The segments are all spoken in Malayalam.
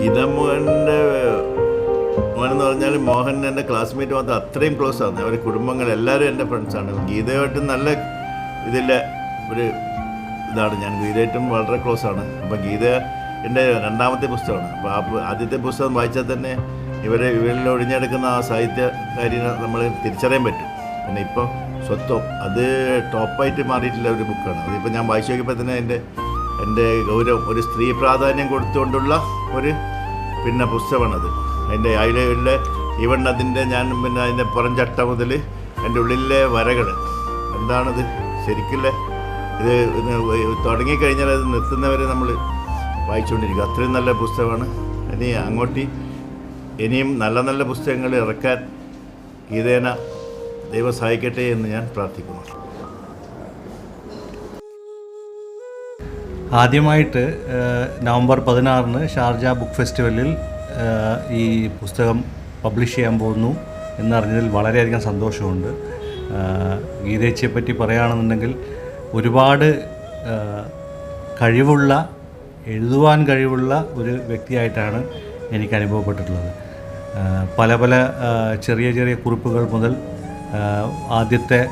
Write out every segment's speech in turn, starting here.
ഗീതമോഹന്റെ എന്ന് പറഞ്ഞാൽ മോഹൻ എന്റെ ക്ലാസ്മേറ്റ് മാത്രം അത്രയും ക്ലോസ് ആണ്. അവർ കുടുംബങ്ങൾ എല്ലാവരും എന്റെ ഫ്രണ്ട്സാണ് ഗീതയായിട്ട് നല്ല ഇതിലെ ഒരു ഇതാണ്. ഞാൻ ഗീതയായിട്ടും വളരെ ക്ലോസ് ആണ്. അപ്പോൾ ഗീത എന്റെ രണ്ടാമത്തെ പുസ്തകമാണ്. അപ്പോൾ ആ ആദ്യത്തെ പുസ്തകം വായിച്ചാൽ തന്നെ ഇവരെ ഇവരിൽ ഒഴിഞ്ഞെടുക്കുന്ന ആ സാഹിത്യ കാര്യങ്ങൾ നമ്മൾ തിരിച്ചറിയാൻ പറ്റും. പിന്നെ ഇപ്പോൾ സ്വത്വം അത് ടോപ്പായിട്ട് മാറിയിട്ടുള്ള ഒരു ബുക്കാണ് അതിപ്പോൾ ഞാൻ വായിച്ചു നോക്കിയപ്പോൾ തന്നെ എന്റെ എന്റെ ഗൗരവം ഒരു സ്ത്രീ പ്രാധാന്യം കൊടുത്തുകൊണ്ടുള്ള ഒരു പിന്നെ പുസ്തകമാണത്. അതിന്റെ അതിലെ ഈവൺ അതിന്റെ ഞാൻ പിന്നെ അതിന്റെ പുറംചട്ട മുതൽ എന്റെ ഉള്ളിലെ വരകൾ എന്താണത്? ശരിക്കില്ല ഇത് തുടങ്ങിക്കഴിഞ്ഞാൽ അത് നിർത്തുന്നവരെ നമ്മൾ വായിച്ചുകൊണ്ടിരിക്കും. അത്രയും നല്ല പുസ്തകമാണ്. ഇനി അങ്ങോട്ട് ഇനിയും നല്ല നല്ല പുസ്തകങ്ങൾ ഇറക്കാൻ ഗീതേന ദൈവം സഹായിക്കട്ടെ എന്ന് ഞാൻ പ്രാർത്ഥിക്കുന്നു. ആദ്യമായിട്ട് നവംബർ പതിനാറിന് ഷാർജ ബുക്ക് ഫെസ്റ്റിവലിൽ ഈ പുസ്തകം പബ്ലിഷ് ചെയ്യാൻ പോകുന്നു എന്നറിഞ്ഞതിൽ വളരെയധികം സന്തോഷമുണ്ട്. ഗീതേച്ചിയെ പറ്റി പറയുകയാണെന്നുണ്ടെങ്കിൽ ഒരുപാട് കഴിവുള്ള എഴുതുവാൻ കഴിവുള്ള ഒരു വ്യക്തിയായിട്ടാണ് എനിക്ക് അനുഭവപ്പെട്ടിട്ടുള്ളത്. പല പല ചെറിയ ചെറിയ കുറിപ്പുകൾ മുതൽ ആദ്യത്തെ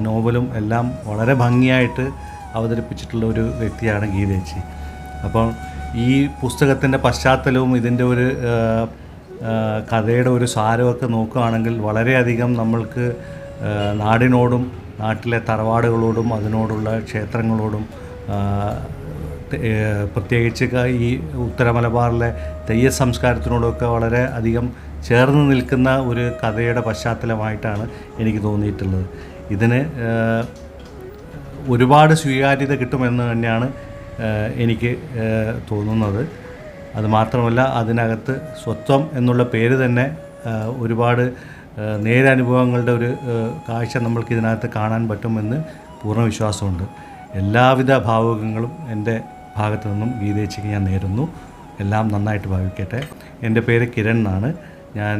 നോവലും എല്ലാം വളരെ ഭംഗിയായിട്ട് അവതരിപ്പിച്ചിട്ടുള്ള ഒരു വ്യക്തിയാണ് ഗീതേച്ചി. അപ്പം ഈ പുസ്തകത്തിന്റെ പശ്ചാത്തലവും ഇതിന്റെ ഒരു കഥയുടെ ഒരു സാരമൊക്കെ നോക്കുകയാണെങ്കിൽ വളരെയധികം നമ്മൾക്ക് നാടിനോടും നാട്ടിലെ തറവാടുകളോടും അതിനോടുള്ള ക്ഷേത്രങ്ങളോടും പ്രത്യേകിച്ച് ഈ ഉത്തര മലബാറിലെ തെയ്യ സംസ്കാരത്തിനോടൊക്കെ വളരെ അധികം ചേർന്ന് നിൽക്കുന്ന ഒരു കഥയുടെ പശ്ചാത്തലമായിട്ടാണ് എനിക്ക് തോന്നിയിട്ടുള്ളത്. ഇതിന് ഒരുപാട് സ്വീകാര്യത കിട്ടുമെന്ന് തന്നെയാണ് എനിക്ക് തോന്നുന്നത്. അതുമാത്രമല്ല അതിനകത്ത് സ്വത്വം എന്നുള്ള പേര് തന്നെ ഒരുപാട് നേരനുഭവങ്ങളുടെ ഒരു കാഴ്ച നമ്മൾക്ക് ഇതിനകത്ത് കാണാൻ പറ്റുമെന്ന് പൂർണ വിശ്വാസമുണ്ട്. എല്ലാവിധ ഭാവുകങ്ങളും എന്റെ ഭാഗത്തു നിന്നും ഗീതേച്ചിക്ക് ഞാൻ നേരുന്നു. എല്ലാം നന്നായിട്ട് ഭാവിക്കട്ടെ. എന്റെ പേര് കിരൺ എന്നാണ്. ഞാൻ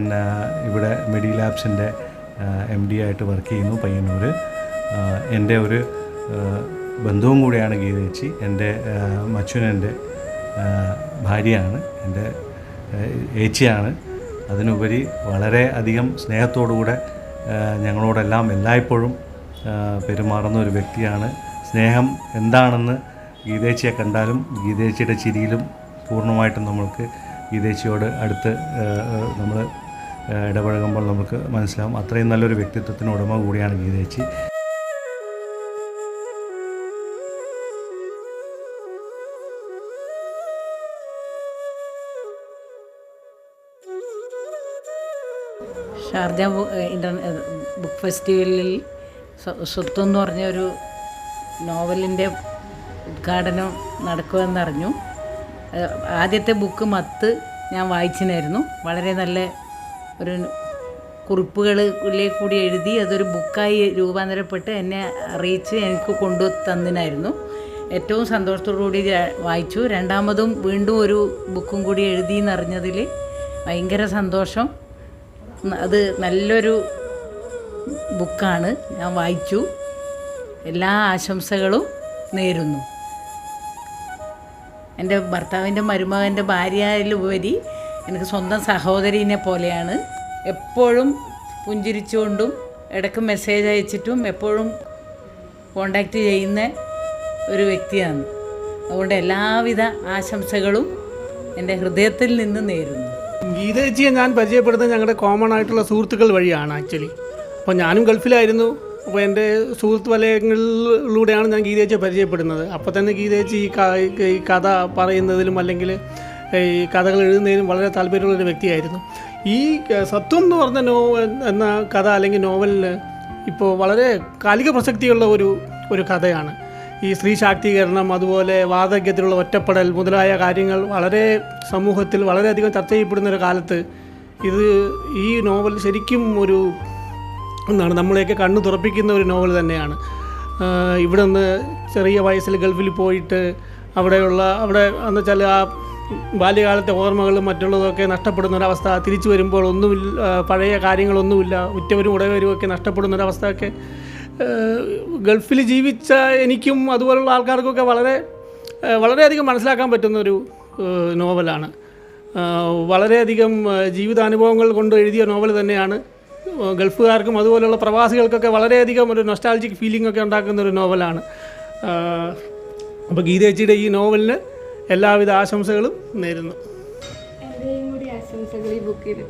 ഇവിടെ മെഡി ലാബ്സിന്റെ എം ഡി ആയിട്ട് വർക്ക് ചെയ്യുന്നു പയ്യന്നൂർ എന്റെ ഒരു ബന്ധുവും കൂടിയാണ് ഗീതേച്ചി എന്റെ മച്ചുനെന്റെ ഭാര്യയാണ്. എന്റെ ഏച്ചിയാണ്. അതിനുപരി വളരെ അധികം സ്നേഹത്തോടുകൂടെ ഞങ്ങളോടെല്ലാം എല്ലായ്പ്പോഴും പെരുമാറുന്ന ഒരു വ്യക്തിയാണ്. സ്നേഹം എന്താണെന്ന് ഗീതേച്ചിയെ കണ്ടാലും ഗീതേച്ചിയുടെ ചിരിയിലും പൂർണമായിട്ടും നമ്മൾക്ക് ഗീതേച്ചിയോട് അടുത്ത് നമ്മൾ ഇടപഴകുമ്പോൾ നമുക്ക് മനസ്സിലാവും. അത്രയും നല്ലൊരു വ്യക്തിത്വത്തിന് ഉടമ കൂടിയാണ് ഗീതേച്ചി ഷാർജ ബുക്ക് ഫെസ്റ്റിവലിൽ സ്വ- സ്വത്ത് എന്ന് പറഞ്ഞ ഒരു നോവലിന്റെ ഉദ്ഘാടനം നടക്കുമെന്നറിഞ്ഞു. ആദ്യത്തെ ബുക്ക് മത്ത് ഞാൻ വായിച്ചിനായിരുന്നു. വളരെ നല്ല ഒരു കുറിപ്പുകളിലേക്ക് കൂടി എഴുതി അതൊരു ബുക്കായി രൂപാന്തരപ്പെട്ട് എന്നെ അറിയിച്ച് എനിക്ക് കൊണ്ടു തന്നിനായിരുന്നു. ഏറ്റവും സന്തോഷത്തോടു കൂടി വായിച്ചു. രണ്ടാമതും വീണ്ടും ഒരു ബുക്കും കൂടി എഴുതി എന്നറിഞ്ഞതിൽ ഭയങ്കര സന്തോഷം. അത് നല്ലൊരു ബുക്കാണ്. ഞാൻ വായിച്ചു. എല്ലാ ആശംസകളും നേരുന്നു. എന്റെ ഭർത്താവിന്റെ മരുമകന്റെ ഭാര്യയിലുപരി എനിക്ക് സ്വന്തം സഹോദരീനെ പോലെയാണ്. എപ്പോഴും പുഞ്ചിരിച്ചുകൊണ്ടും ഇടയ്ക്ക് മെസ്സേജ് അയച്ചിട്ടും എപ്പോഴും കോണ്ടാക്റ്റ് ചെയ്യുന്ന ഒരു വ്യക്തിയാണ്. അതുകൊണ്ട് എല്ലാവിധ ആശംസകളും എന്റെ ഹൃദയത്തിൽ നിന്ന് നേരുന്നു. ഗീതേച്ചിയെ ഞാൻ പരിചയപ്പെടുന്നത് ഞങ്ങളുടെ കോമൺ ആയിട്ടുള്ള സുഹൃത്തുക്കൾ വഴിയാണ് ആക്ച്വലി അപ്പോൾ ഞാനും ഗൾഫിലായിരുന്നു. അപ്പോൾ എന്റെ സുഹൃത്ത് വലയങ്ങളിലൂടെയാണ് ഞാൻ ഗീതേച്ചിയെ പരിചയപ്പെടുന്നത്. അപ്പോൾ തന്നെ ഗീതേച്ചി ഈ കഥ പറയുന്നതിലും അല്ലെങ്കിൽ ഈ കഥകൾ എഴുതുന്നതിലും വളരെ താല്പര്യമുള്ള ഒരു വ്യക്തിയായിരുന്നു. ഈ സത്വം എന്ന് പറഞ്ഞ നോ എന്ന കഥ അല്ലെങ്കിൽ നോവലിൽ ഇപ്പോൾ വളരെ കാലിക പ്രസക്തിയുള്ള ഒരു ഒരു കഥയാണ്. ഈ സ്ത്രീ ശാക്തീകരണം അതുപോലെ വാർദ്ധക്യത്തിലുള്ള ഒറ്റപ്പെടൽ മുതലായ കാര്യങ്ങൾ വളരെ സമൂഹത്തിൽ വളരെയധികം ചർച്ച ചെയ്യപ്പെടുന്ന ഒരു കാലത്ത് ഇത് ഈ നോവൽ ശരിക്കും ഒരു എന്താണ് നമ്മളെയൊക്കെ കണ്ണു തുറപ്പിക്കുന്ന ഒരു നോവൽ തന്നെയാണ്. ഇവിടെ നിന്ന് ചെറിയ വയസ്സിൽ ഗൾഫിൽ പോയിട്ട് അവിടെയുള്ള അവിടെ എന്ന് വെച്ചാൽ ആ ബാല്യകാലത്തെ ഓർമ്മകളും മറ്റുള്ളതൊക്കെ നഷ്ടപ്പെടുന്ന ഒരവസ്ഥ തിരിച്ചു വരുമ്പോൾ ഒന്നുമില്ല പഴയ കാര്യങ്ങളൊന്നുമില്ല ഉറ്റവരും ഉടയവരും ഒക്കെ നഷ്ടപ്പെടുന്ന ഒരവസ്ഥയൊക്കെ ഗൾഫിൽ ജീവിച്ച എനിക്കും അതുപോലുള്ള ആൾക്കാർക്കൊക്കെ വളരെ വളരെയധികം മനസ്സിലാക്കാൻ പറ്റുന്ന ഒരു നോവലാണ്. വളരെയധികം ജീവിതാനുഭവങ്ങൾ കൊണ്ട് എഴുതിയ നോവൽ തന്നെയാണ്. ഗൾഫുകാർക്കും അതുപോലെയുള്ള പ്രവാസികൾക്കൊക്കെ വളരെയധികം ഒരു നൊസ്റ്റാൾജിക് ഫീലിംഗ് ഒക്കെ ഉണ്ടാക്കുന്ന ഒരു നോവലാണ് അപ്പോൾ ഗീതേച്ചിയുടെ ഈ നോവലിന് എല്ലാവിധ ആശംസകളും നേരുന്നു. ആശംസകൾ ഈ ബുക്കിന്